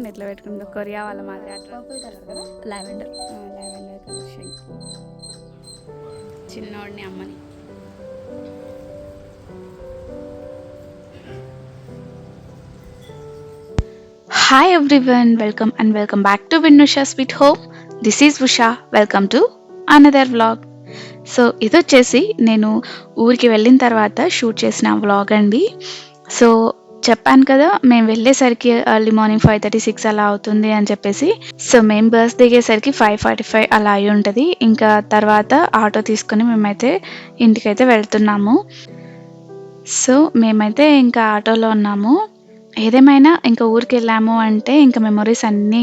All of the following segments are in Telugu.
చూడండి ఎట్లా పెట్టుకుందో కొరియా వాళ్ళ మాదిరి అట్లా? లావెండర్ లావెండర్ కలర్ శంఖ్ చిన్నోడిని అమ్మని. Hi everyone welcome and welcome back to Vinnusha sweet home this is Usha welcome to another vlog so ఇది వచ్చేసి నేను ఊరికి వెళ్ళిన తర్వాత షూట్ చేసిన వ్లాగ్ అండి. సో చెప్పాను కదా మేము వెళ్ళేసరికి early morning five thirty six అలా అవుతుంది అని చెప్పేసి. సో మేము బస్ దిగేసరికి ఫైవ్ ఫార్టీ ఫైవ్ అలా అయి ఉంటుంది. ఇంకా తర్వాత ఆటో తీసుకుని మేమైతే ఇంటికైతే వెళ్తున్నాము. సో మేమైతే ఇంకా ఆటోలో ఉన్నాము. ఏదేమైనా ఇంకా ఊరికి వెళ్ళాము అంటే ఇంకా మెమొరీస్ అన్నీ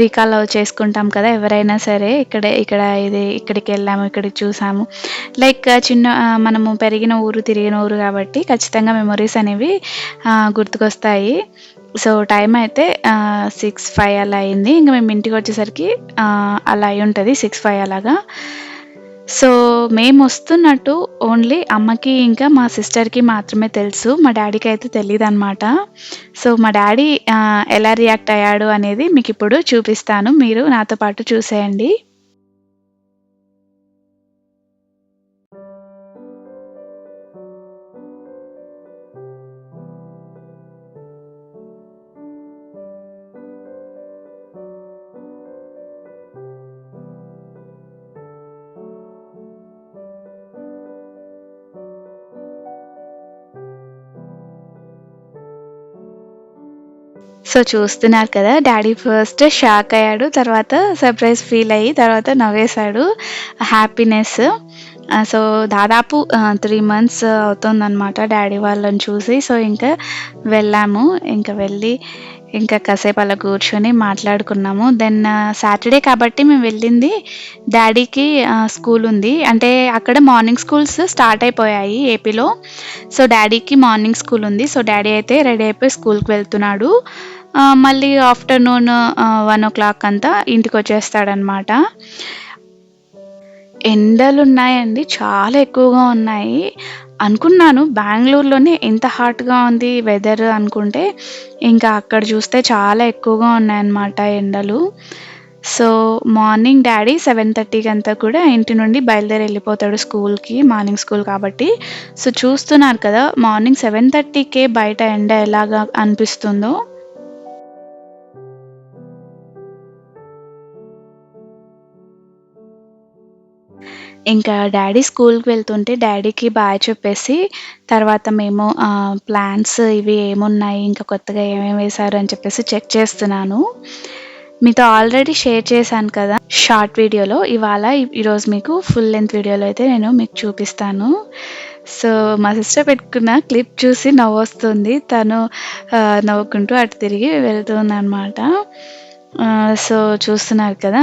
రీకాల్ చేసుకుంటాం కదా ఎవరైనా సరే. ఇక్కడ ఇక్కడ ఇది ఇక్కడికి వెళ్ళాము ఇక్కడికి చూసాము. లైక్ చిన్న మనము పెరిగిన ఊరు తిరిగిన ఊరు కాబట్టి ఖచ్చితంగా మెమొరీస్ అనేవి గుర్తుకొస్తాయి. సో టైం అయితే సిక్స్ ఫైవ్ అలా అయింది. ఇంకా మేము ఇంటికి వచ్చేసరికి అలా అయి ఉంటుంది సిక్స్ ఫైవ్ అలాగా. సో మేము వస్తున్నట్టు ఓన్లీ అమ్మకి ఇంకా మా సిస్టర్కి మాత్రమే తెలుసు. మా డాడీకి అయితే తెలియదు అనమాట సో మా డాడీ ఎలా రియాక్ట్ అయ్యాడు అనేది మీకు ఇప్పుడు చూపిస్తాను. మీరు నాతో పాటు చూసేయండి. సో చూస్తున్నారు కదా డాడీ ఫస్ట్ షాక్ అయ్యాడు తర్వాత సర్ప్రైజ్ ఫీల్ అయ్యి తర్వాత నవ్వేశాడు హ్యాపీనెస్. సో దాదాపు త్రీ మంత్స్ అవుతుందన్నమాట డాడీ వాళ్ళని చూసి. సో ఇంకా వెళ్ళాము ఇంకా వెళ్ళి ఇంకా కాసేపు అలా కూర్చొని మాట్లాడుకున్నాము. దెన్ సాటర్డే కాబట్టి మేము వెళ్ళింది డాడీకి స్కూల్ ఉంది. అంటే అక్కడ మార్నింగ్ స్కూల్స్ స్టార్ట్ అయిపోయాయి ఏపీలో. సో డాడీకి మార్నింగ్ స్కూల్ ఉంది. సో డాడీ అయితే రెడీ అయిపోయి స్కూల్కి వెళ్తున్నాడు. మళ్ళీ ఆఫ్టర్నూన్ వన్ ఓ క్లాక్ అంతా ఇంటికి వచ్చేస్తాడనమాట. ఎండలు ఉన్నాయండి చాలా ఎక్కువగా ఉన్నాయి. అనుకున్నాను. బెంగళూరులోనే ఎంత హాట్గా ఉంది వెదర్ అనుకుంటే ఇంకా అక్కడ చూస్తే చాలా ఎక్కువగా ఉన్నాయన్నమాట ఎండలు. సో మార్నింగ్ డాడీ సెవెన్ థర్టీకి అంతా కూడా ఇంటి నుండి బయలుదేరి వెళ్ళిపోతాడు స్కూల్కి మార్నింగ్ స్కూల్ కాబట్టి. సో చూస్తున్నారు కదా మార్నింగ్ సెవెన్ థర్టీకే బయట ఎండ ఎలాగా అనిపిస్తుందో. ఇంకా డాడీ స్కూల్కి వెళ్తుంటే డాడీకి బాయ్ చెప్పేసి తర్వాత మేము ప్లాన్స్ ఇవి ఏమున్నాయి ఇంకా కొత్తగా ఏమేమి వేశారు అని చెప్పేసి చెక్ చేస్తున్నాను. మీతో ఆల్రెడీ షేర్ చేశాను కదా షార్ట్ వీడియోలో ఇవాళ ఈరోజు మీకు ఫుల్ లెంత్ వీడియోలో అయితే నేను మీకు చూపిస్తాను. సో మా సిస్టర్ పెట్టుకున్న క్లిప్ చూసి నవ్వొస్తుంది. తను నవ్వుకుంటూ అటు తిరిగి వెళ్తుంది అనమాట సో చూస్తున్నారు కదా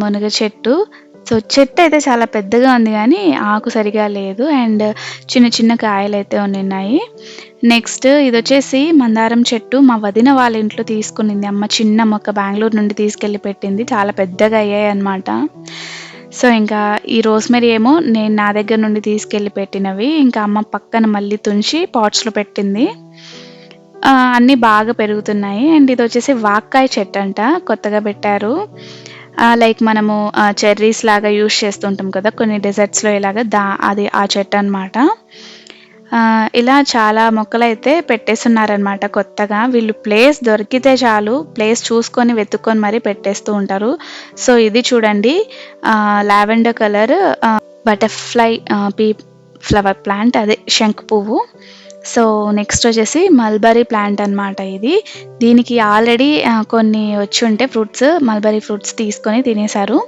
మునగ చెట్టు. సో చెట్టు అయితే చాలా పెద్దగా ఉంది కానీ ఆకు సరిగా లేదు. అండ్ చిన్న చిన్న కాయలు అయితే ఉన్నాయి నెక్స్ట్ ఇది వచ్చేసి మందారం చెట్టు. మా వదిన వాళ్ళ ఇంట్లో తీసుకునింది. అమ్మ చిన్న మొక్క బెంగళూరు నుండి తీసుకెళ్ళి పెట్టింది. చాలా పెద్దగా అయ్యాయి అన్నమాట సో ఇంకా ఈ రోస్మెరీ ఏమో నేను నా దగ్గర నుండి తీసుకెళ్ళి పెట్టినవి. ఇంకా అమ్మ పక్కన మళ్ళీ తుంచి పాట్స్లో పెట్టింది. అన్నీ బాగా పెరుగుతున్నాయి. అండ్ ఇది వచ్చేసి వాక్కాయ చెట్టు అంట. కొత్తగా పెట్టారు. లైక్ మనము చెర్రీస్ లాగా యూస్ చేస్తుంటాం కదా కొన్ని డెజర్ట్స్లో ఇలాగా దా అది ఆ చెట్టు అనమాట ఇలా చాలా మొక్కలు అయితే పెట్టేస్తున్నారనమాట కొత్తగా. వీళ్ళు ప్లేస్ దొరికితే చాలు ప్లేస్ చూసుకొని వెతుక్కొని మరీ పెట్టేస్తూ ఉంటారు. సో ఇది చూడండి lavender colour butterfly pea flower plant అదే శంకు పువ్వు సో నెక్స్ట్ వచ్చేసి మల్బరీ ప్లాంట్ అన్నమాట ఇది. దీనికి ఆల్రెడీ కొన్ని వచ్చి ఉంటే ఫ్రూట్స్ మల్బరీ ఫ్రూట్స్ తీసుకొని తినేశారు.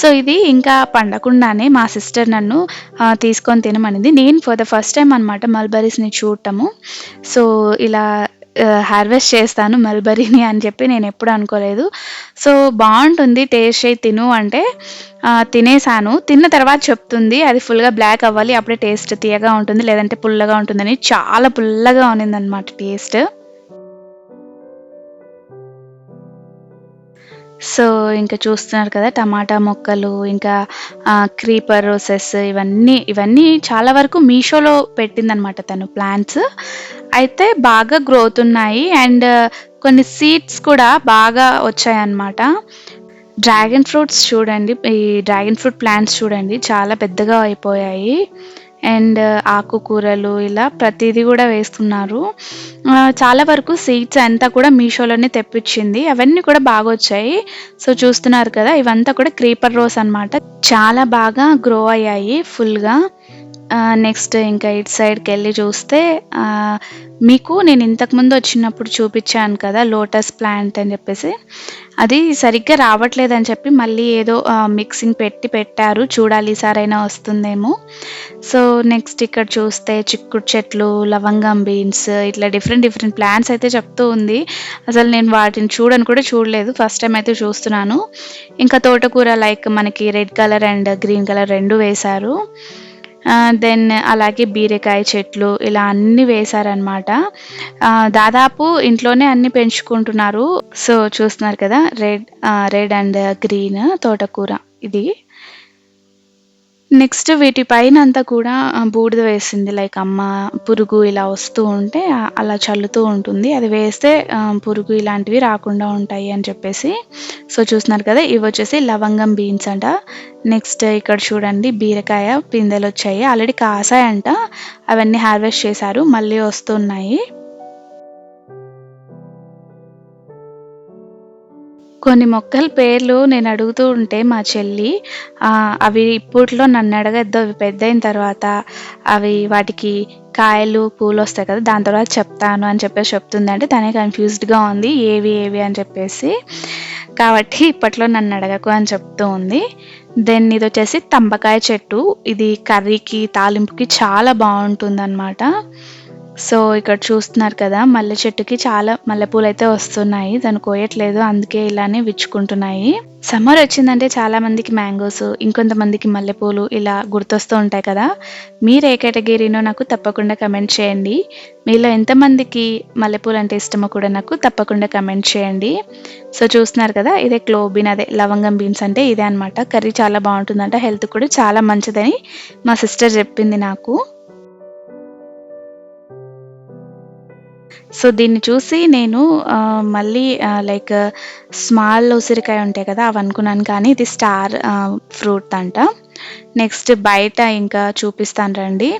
సో ఇది ఇంకా పండకుండానే మా సిస్టర్ నన్ను తీసుకొని తినమనింది. నేను ఫర్ ద ఫస్ట్ టైం అనమాట మల్బరీస్ని చూడటము. సో ఇలా హార్వెస్ట్ చేస్తాను మల్బరీని అని చెప్పి నేను ఎప్పుడు అనుకోలేదు. సో బాగుంటుంది టేస్ట్ చేయి తిను అంటే తినేసాను. తిన్న తర్వాత చెప్తుంది అది ఫుల్గా బ్లాక్ అవ్వాలి అప్పుడే టేస్ట్ తీయగా ఉంటుంది లేదంటే పుల్లగా ఉంటుందని. చాలా పుల్లగా ఉన్నిందనమాట టేస్ట్ సో ఇంకా చూస్తున్నారు కదా టమాటా మొక్కలు ఇంకా క్రీపర్ రోసెస్ ఇవన్నీ ఇవన్నీ చాలా వరకు మీషోలో పెట్టిందనమాట తను ప్లాంట్స్ అయితే బాగా గ్రోత్ ఉన్నాయి అండ్ కొన్ని సీడ్స్ కూడా బాగా వచ్చాయన్నమాట. డ్రాగన్ ఫ్రూట్స్ చూడండి ఈ డ్రాగన్ ఫ్రూట్ ప్లాంట్స్ చూడండి చాలా పెద్దగా అయిపోయాయి. అండ్ ఆకుకూరలు ఇలా ప్రతిదీ కూడా వేస్తున్నారు. చాలా వరకు సీడ్స్ అంతా కూడా మీషోలోనే తెప్పించింది. అవన్నీ కూడా బాగా వచ్చాయి సో చూస్తున్నారు కదా ఇవంతా కూడా క్రీపర్ రోస్ అన్నమాట. చాలా బాగా గ్రో అయ్యాయి ఫుల్గా. నెక్స్ట్ ఇంకా ఇటు సైడ్కి వెళ్ళి చూస్తే మీకు నేను ఇంతకుముందు వచ్చినప్పుడు చూపించాను కదా లోటస్ ప్లాంట్ అని చెప్పేసి. అది సరిగ్గా రావట్లేదని చెప్పి మళ్ళీ ఏదో మిక్సింగ్ పెట్టి పెట్టారు. చూడాలి ఈసారైనా వస్తుందేమో. సో నెక్స్ట్ ఇక్కడ చూస్తే చిక్కుడు చెట్లు లవంగం బీన్స్ ఇట్లా డిఫరెంట్ డిఫరెంట్ ప్లాంట్స్ అయితే చెప్తూ ఉంది. అసలు నేను వాటిని చూడని కూడా చూడలేదు. ఫస్ట్ టైం అయితే చూస్తున్నాను. ఇంకా తోటకూర లైక్ మనకి red colour and green colour రెండు వేశారు. దెన్ అలాగే బీరకాయ చెట్లు ఇలా అన్ని వేశారనమాట దాదాపు ఇంట్లోనే అన్ని పెంచుకుంటున్నారు. సో చూస్తున్నారు కదా రెడ్ రెడ్ అండ్ గ్రీన్ తోటకూర ఇది. నెక్స్ట్ వీటి పైన అంతా కూడా బూడిద వేసింది. లైక్ అమ్మ పురుగు ఇలా వస్తూ ఉంటే అలా చల్లుతూ ఉంటుంది. అది వేస్తే పురుగు ఇలాంటివి రాకుండా ఉంటాయి అని చెప్పేసి. సో చూస్తున్నారు కదా ఇవి వచ్చేసి లవంగం బీన్స్ అంట. నెక్స్ట్ ఇక్కడ చూడండి బీరకాయ పిందెలు వచ్చాయి. ఆల్రెడీ కాసాయంట. అవన్నీ హార్వెస్ట్ చేశారు. మళ్ళీ వస్తున్నాయి. కొన్ని మొక్కల పేర్లు నేను అడుగుతూ ఉంటే మా చెల్లి అవి ఇప్పట్లో నన్ను అడగద్దు అవి పెద్ద అయిన తర్వాత అవి వాటికి కాయలు పూలు వస్తాయి కదా దాని తర్వాత చెప్తాను అని చెప్పేసి చెప్తుంది. అంటే తనే కన్ఫ్యూజ్డ్గా ఉంది ఏవి ఏవి అని చెప్పేసి. కాబట్టి ఇప్పట్లో నన్ను అడగకు అని చెప్తూ ఉంది. దెన్ ఇది వచ్చేసి తంబకాయ చెట్టు. ఇది కర్రీకి తాలింపుకి చాలా బాగుంటుంది సో ఇక్కడ చూస్తున్నారు కదా మల్లె చెట్టుకి చాలా మల్లెపూలు అయితే వస్తున్నాయి. దాన్ని కోయట్లేదు అందుకే ఇలానే విచ్చుకుంటున్నాయి. సమ్మర్ వచ్చిందంటే చాలా మందికి మ్యాంగోస్ ఇంకొంతమందికి మల్లెపూలు ఇలా గుర్తొస్తూ ఉంటాయి కదా. మీరు ఏ కేటగిరీనో నాకు తప్పకుండా కమెంట్ చేయండి. మీలో ఎంతమందికి మల్లెపూలు అంటే ఇష్టమో కూడా నాకు తప్పకుండా కమెంట్ చేయండి. సో చూస్తున్నారు కదా ఇదే క్లోబిన్ అదే లవంగం బీన్స్ అంటే ఇదే అన్నమాట. కర్రీ చాలా బాగుంటుందంట హెల్త్ కూడా చాలా మంచిదని మా సిస్టర్ చెప్పింది నాకు. సో దీన్ని చూసి నేను మళ్ళీ లైక్ స్మాల్ ఉసిరికాయ ఉంటాయి కదా అవి అనుకున్నాను కానీ ఇది స్టార్ ఫ్రూట్ అంట నెక్స్ట్ బయట ఇంకా చూపిస్తాను రండి.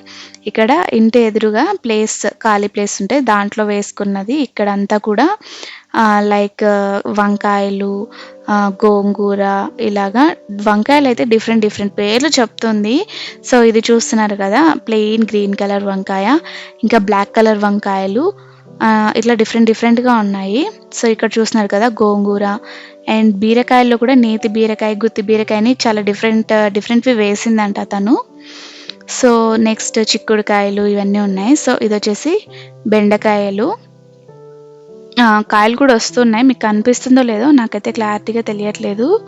ఇక్కడ ఇంటి ఎదురుగా ప్లేస్ ఖాళీ ప్లేస్ ఉంటే దాంట్లో వేసుకున్నది ఇక్కడంతా కూడా లైక్ వంకాయలు గోంగూర ఇలాగా వంకాయలు అయితే డిఫరెంట్ డిఫరెంట్ పేర్లు చెప్తుంది. సో ఇది చూస్తున్నారు కదా ప్లెయిన్ గ్రీన్ కలర్ వంకాయ ఇంకా బ్లాక్ కలర్ వంకాయలు ఇట్లా డిఫరెంట్ డిఫరెంట్గా ఉన్నాయి. సో ఇక్కడ చూస్తున్నారు కదా గోంగూర అండ్ బీరకాయల్లో కూడా నేతి బీరకాయ గుత్తి బీరకాయని చాలా డిఫరెంట్ డిఫరెంట్వి వేసిందంట తను. సో నెక్స్ట్ చిక్కుడుకాయలు ఇవన్నీ ఉన్నాయి. సో ఇది వచ్చేసి బెండకాయలు. కాయలు కూడా వస్తున్నాయి. మీకు కనిపిస్తుందో లేదో నాకైతే క్లారిటీగా తెలియట్లేదు.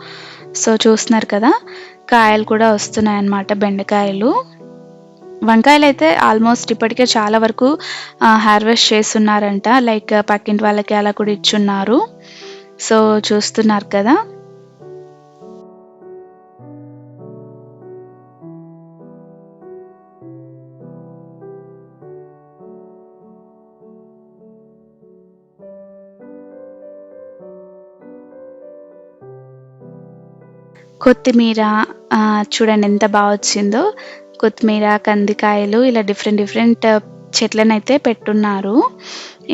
సో చూస్తున్నారు కదా కాయలు కూడా వస్తున్నాయి అన్నమాట బెండకాయలు. వంకాయలు అయితే ఆల్మోస్ట్ ఇప్పటికే చాలా వరకు హార్వెస్ట్ చేస్తున్నారంట. లైక్ పక్కింటి వాళ్ళకి అలా కూడా ఇచ్చున్నారు. సో చూస్తున్నారు కదా. కొత్తిమీర ఆ, చూడండి ఎంత బాగా వచ్చిందో. కొత్తిమీర కందికాయలు ఇలా డిఫరెంట్ డిఫరెంట్ చెట్లను అయితే పెట్టున్నారు.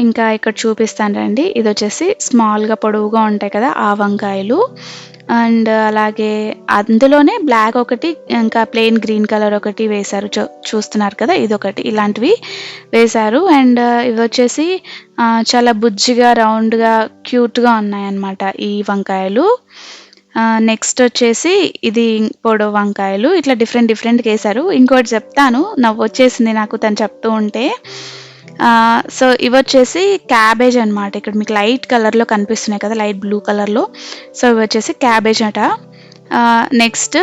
ఇంకా ఇక్కడ చూపిస్తాను రండి. ఇది వచ్చేసి స్మాల్గా పొడవుగా ఉంటాయి కదా ఆ వంకాయలు అండ్ అలాగే అందులోనే బ్లాక్ ఒకటి ఇంకా ప్లెయిన్ గ్రీన్ కలర్ ఒకటి వేశారు. చూ చూస్తున్నారు కదా ఇది ఒకటి ఇలాంటివి వేశారు. అండ్ uh, ఇవి వచ్చేసి uh, చాలా బుజ్జిగా రౌండ్గా క్యూట్గా ఉన్నాయన్నమాట ఈ వంకాయలు. నెక్స్ట్ వచ్చేసి ఇది పొడవు వంకాయలు. ఇట్లా డిఫరెంట్ డిఫరెంట్గా వేశారు ఇంకోటి చెప్తాను నవ్వు వచ్చేసింది నాకు తను చెప్తూ ఉంటే. సో ఇవి వచ్చేసి క్యాబేజ్ అనమాట ఇక్కడ మీకు లైట్ కలర్లో కనిపిస్తున్నాయి కదా లైట్ బ్లూ కలర్లో సో ఇవి వచ్చేసి క్యాబేజ్ అట. నెక్స్ట్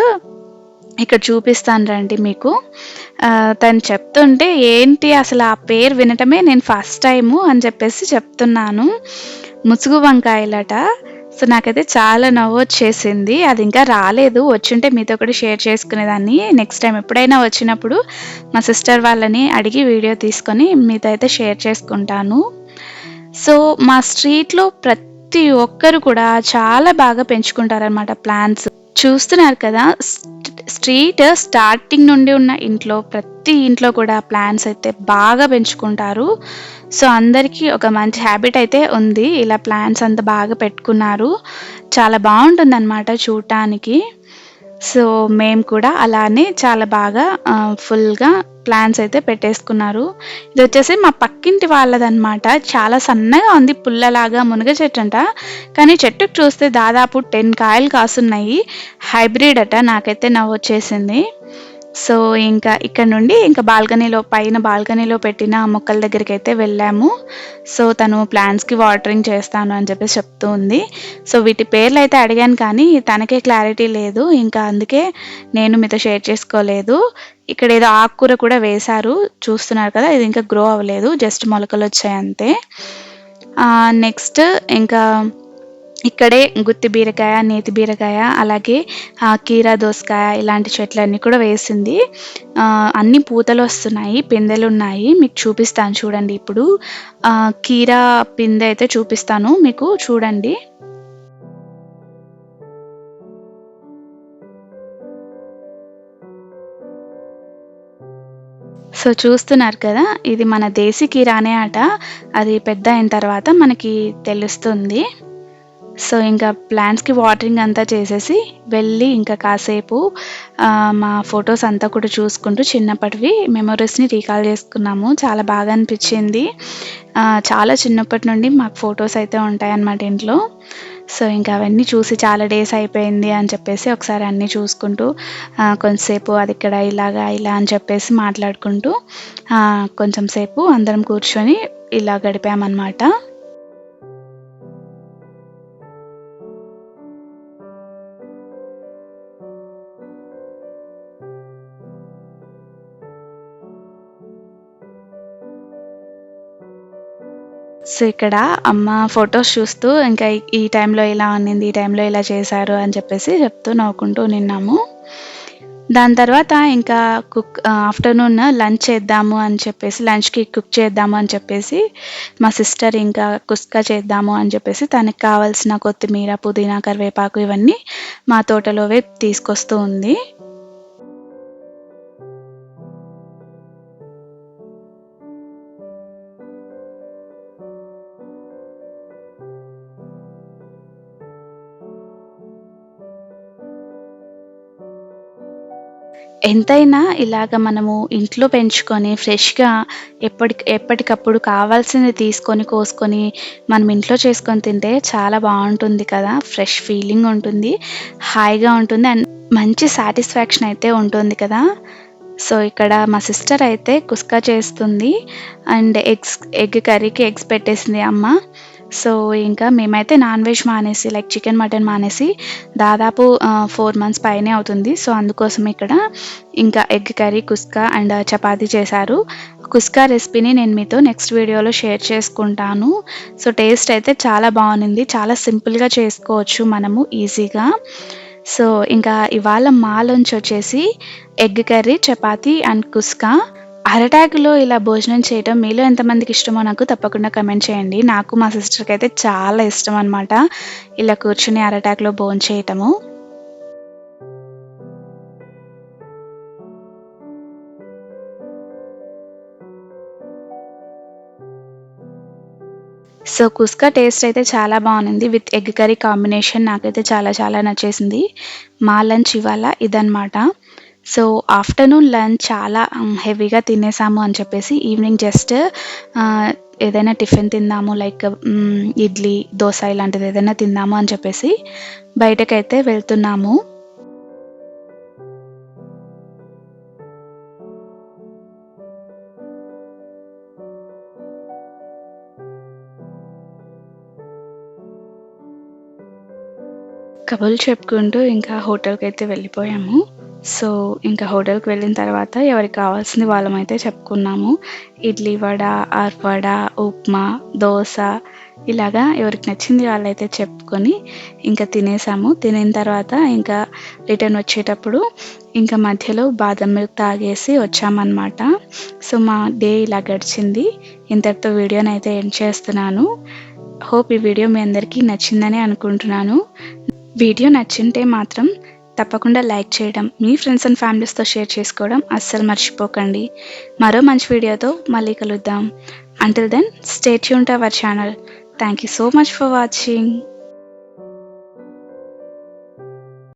ఇక్కడ చూపిస్తాను రండి మీకు. తను చెప్తుంటే ఏంటి అసలు ఆ పేరు వినటమే నేను ఫస్ట్ టైము అని చెప్పేసి చెప్తున్నాను. ముసుగు వంకాయలట. సో నాకైతే చాలా నవ్వొచ్చేసింది. అది ఇంకా రాలేదు. వచ్చుంటే మీతో కూడా షేర్ చేసుకునేదాన్ని. నెక్స్ట్ టైం ఎప్పుడైనా వచ్చినప్పుడు మా సిస్టర్ వాళ్ళని అడిగి వీడియో తీసుకొని మీతో అయితే షేర్ చేసుకుంటాను. సో మా స్ట్రీట్‌లో ప్రతి ఒక్కరు కూడా చాలా బాగా పెంచుకుంటారనమాట ప్లాంట్స్. చూస్తున్నారు కదా! స్ట్రీట్ స్టార్టింగ్ నుండి ఉన్న ఇంట్లో ప్రతి ఇంట్లో కూడా ప్లాంట్స్ అయితే బాగా పెంచుకుంటారు. సో అందరికీ ఒక మంచి హ్యాబిట్ అయితే ఉంది. ఇలా ప్లాంట్స్ అంతా బాగా పెట్టుకున్నారు. చాలా బాగుంటుంది అనమాట చూడటానికి. సో మేము కూడా అలానే చాలా బాగా ఫుల్‌గా ప్లాన్స్ అయితే పెట్టేసుకున్నారు. ఇది వచ్చేసి మా పక్కింటి వాళ్ళదనమాట. చాలా సన్నగా ఉంది పుల్లలాగా మునగ చెట్టు అంట కానీ చెట్టుకి చూస్తే దాదాపు 10 కాయలు కాసున్నాయి. హైబ్రిడ్ అట. నాకైతే నవ్వు వచ్చేసింది సో ఇంకా ఇక్కడ నుండి ఇంకా బాల్కనీలో పైన బాల్కనీలో పెట్టిన మొక్కల దగ్గరికి అయితే వెళ్ళాము. సో తను ప్లాంట్స్‌కి వాటరింగ్ చేస్తాను అని చెప్పేసి చెప్తూ ఉంది. సో వీటి పేర్లు అయితే అడిగాను కానీ తనకే క్లారిటీ లేదు. ఇంకా అందుకే నేను మీతో షేర్ చేసుకోలేదు. ఇక్కడ ఏదో ఆకుకూర కూడా వేశారు. చూస్తున్నారు కదా! ఇది ఇంకా గ్రో అవ్వలేదు. జస్ట్ మొలకలు వచ్చాయి అంతే. నెక్స్ట్ ఇంకా ఇక్కడే గుత్తి బీరకాయ, నేతి బీరకాయ అలాగే కీరా దోసకాయ ఇలాంటి చెట్లన్నీ కూడా వేసింది. అన్ని పూతలు వస్తున్నాయి పిందెలు ఉన్నాయి మీకు చూపిస్తాను చూడండి ఇప్పుడు. కీరా పిందె అయితే చూపిస్తాను మీకు చూడండి. సో చూస్తున్నారు కదా! ఇది మన దేశీ కీరానే అట. అది పెద్ద అయిన తర్వాత మనకి తెలుస్తుంది. సో ఇంకా ప్లాంట్స్‌కి వాటరింగ్ అంతా చేసేసి వెళ్ళి ఇంకా కాసేపు మా ఫొటోస్ అంతా కూడా చూసుకుంటూ చిన్నప్పటివి మెమొరీస్ని రీకాల్ చేసుకున్నాము. చాలా బాగా అనిపించింది చాలా చిన్నప్పటి నుండి మాకు ఫొటోస్ అయితే ఉంటాయన్నమాట ఇంట్లో. సో ఇంకా అవన్నీ చూసి చాలా డేస్ అయిపోయింది అని చెప్పేసి ఒకసారి అన్నీ చూసుకుంటూ ఆహ్, అది అదిక్కడ ఇలాగా ఇలా అని చెప్పేసి మాట్లాడుకుంటూ కొంచెం సేపు అందరం కూర్చొని ఇలా గడిపామనమాట. ఇక్కడ అమ్మ ఫొటోస్ చూస్తూ ఇంకా ఈ టైంలో ఇలా ఉన్నింది. ఈ టైంలో ఇలా చేశారు అని చెప్పేసి చెప్తూ నవ్వుకుంటూ నిన్నాము దాని తర్వాత ఇంకా కుక్ ఆఫ్టర్‌నూన్ లంచ్ చేద్దాము అని చెప్పేసి లంచ్‌కి కుక్ చేద్దాము అని చెప్పేసి మా సిస్టర్ ఇంకా కుస్కా చేద్దాము అని చెప్పేసి తనకి కావాల్సిన కొత్తిమీర, పుదీనా, కరివేపాకు ఇవన్నీ మా తోటలోవే తీసుకొస్తూ ఉంది. ఎంతైనా ఇలాగ మనము ఇంట్లో పెంచుకొని ఫ్రెష్‌గా ఎప్పటికి ఎప్పటికప్పుడు కావాల్సింది తీసుకొని, కోసుకొని మనం ఇంట్లో చేసుకొని తింటే చాలా బాగుంటుంది కదా! ఫ్రెష్ ఫీలింగ్ ఉంటుంది. హాయిగా ఉంటుంది. అండ్ మంచి సాటిస్ఫాక్షన్ అయితే ఉంటుంది కదా! సో ఇక్కడ మా సిస్టర్ అయితే కుస్కా చేస్తుంది. అండ్ ఎగ్స్ ఎగ్ కర్రీకి ఎగ్స్ పెట్టేసింది అమ్మ. సో ఇంకా మేమైతే నాన్ వెజ్ మానేసి లైక్ చికెన్, మటన్ మానేసి దాదాపు ఫోర్ మంత్స్ పైనే అవుతుంది. సో అందుకోసం ఇక్కడ ఇంకా egg curry, kuska and chapati చేశారు. కుస్కా రెసిపీని నేను మీతో నెక్స్ట్ వీడియోలో షేర్ చేసుకుంటాను. సో టేస్ట్ అయితే చాలా బాగుంది చాలా సింపుల్‌గా చేసుకోవచ్చు మనము ఈజీగా. సో ఇంకా ఇవాళ మా లంచ్ వచ్చేసి egg curry, chapati and kuska. అరటాకులో ఇలా భోజనం చేయటం మీలో ఎంతమందికి ఇష్టమో నాకు తప్పకుండా కమెంట్ చేయండి. నాకు మా సిస్టర్కి అయితే చాలా ఇష్టం అనమాట. ఇలా కూర్చొని అరటాకులో భోంచేయటము. సో కుస్కా టేస్ట్ అయితే చాలా బాగుంది విత్ ఎగ్ కర్రీ కాంబినేషన్ నాకైతే చాలా చాలా నచ్చేసింది. మా లంచ్ ఇవాళ ఇదనమాట. సో ఆఫ్టర్‌నూన్ లంచ్ చాలా హెవీగా తినేసాము అని చెప్పేసి ఈవినింగ్ జస్ట్ ఏదైనా టిఫిన్ తిందాము లైక్ ఇడ్లీ, దోశ ఇలాంటిది ఏదైనా తిందాము అని చెప్పేసి బయటకైతే వెళ్తున్నాము. కబుర్లు చెప్పుకుంటూ ఇంకా హోటల్కి అయితే వెళ్ళిపోయాము. సో ఇంకా హోటల్‌కి వెళ్ళిన తర్వాత ఎవరికి కావాల్సింది వాళ్ళమైతే చెప్పుకున్నాము. ఇడ్లీ వడ, ఆర్ వడ, ఉప్మా, దోశ ఇలాగా ఎవరికి నచ్చింది వాళ్ళైతే చెప్పుకొని ఇంకా తినేసాము. తినిన తర్వాత ఇంకా రిటర్న్ వచ్చేటప్పుడు ఇంకా మధ్యలో బాదం మిల్క్ తాగేసి వచ్చామన్నమాట. సో మా డే ఇలా గడిచింది. ఇంతటితో వీడియోని అయితే ఎండ్ చేస్తున్నాను. హోప్ ఈ వీడియో మీ అందరికీ నచ్చిందని అనుకుంటున్నాను. వీడియో నచ్చింటే మాత్రం తప్పకుండా లైక్ చేయడం మీ ఫ్రెండ్స్ అండ్ ఫ్యామిలీస్తో షేర్ చేసుకోవడం అస్సలు మర్చిపోకండి. మరో మంచి వీడియోతో మళ్ళీ కలుద్దాం. Until then stay tuned our channel thank you so much for watching